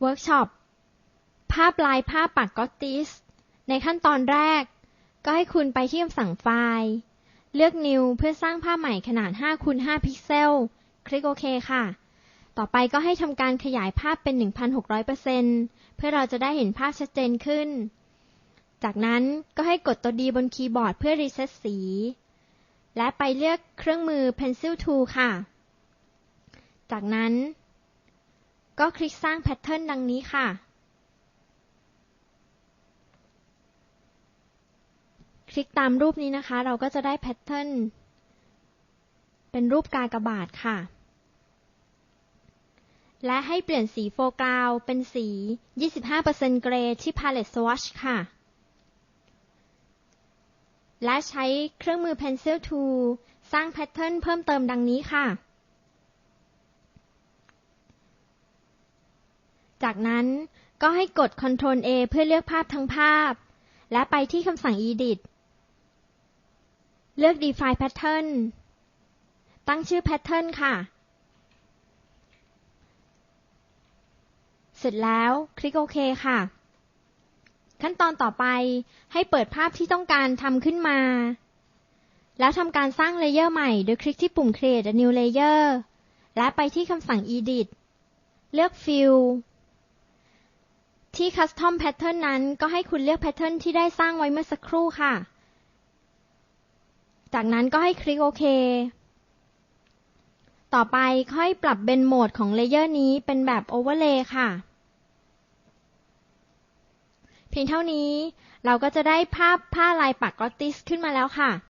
เวิร์กช็อปภาพลายผ้าปักก็อตติส ในขั้นตอนแรก ก็ให้คุณไปที่คำสั่งไฟล์ เลือก New เพื่อสร้างภาพใหม่ขนาด5คูณ5พิกเซล คลิกโอเคค่ะ ต่อไปก็ให้ทำการขยายภาพเป็น 1,600%เพื่อเราจะได้เห็นภาพชัดเจนขึ้น จากนั้นก็ให้กดตัวดีบนคีย์บอร์ดเพื่อรีเซ็ตสี และไปเลือกเครื่องมือ Pencil Tool ค่ะ จากนั้น ก็คลิกสร้างแพทเทิร์นดังนี้ค่ะ คลิกตามรูปนี้นะคะ เราก็จะได้แพทเทิร์นเป็นรูปกากบาทค่ะ และให้เปลี่ยนสีโฟกราวเป็นสี 25%เกรย์ที่ Palette Swatch ค่ะ และใช้เครื่องมือ Pencil Tool สร้างแพทเทิร์นเพิ่มเติมดังนี้ค่ะ จากนั้นก็ให้กด Ctrl A เพื่อเลือกภาพทั้งภาพ และไปที่คำสั่ง Edit เลือก Define Pattern ตั้งชื่อ Pattern ค่ะ เสร็จแล้วคลิกโอเคค่ะ ขั้นตอนต่อไปให้เปิดภาพที่ต้องการทำขึ้นมา แล้วทำการสร้างเลเยอร์ใหม่โดยคลิกที่ปุ่ม Create a new layer และไปที่คำสั่ง Edit เลือก Fill ที่ Custom Pattern นั้นก็ให้คุณเลือก Pattern ที่ได้สร้างไว้เมื่อสักครู่ค่ะ จากนั้นก็ให้คลิกโอเค ต่อไปค่อยปรับเบนโหมดของเลเยอร์นี้เป็นแบบ Overlay ค่ะ เพียงเท่านี้เราก็จะได้ภาพผ้าลายปักกอตติสขึ้นมาแล้วค่ะ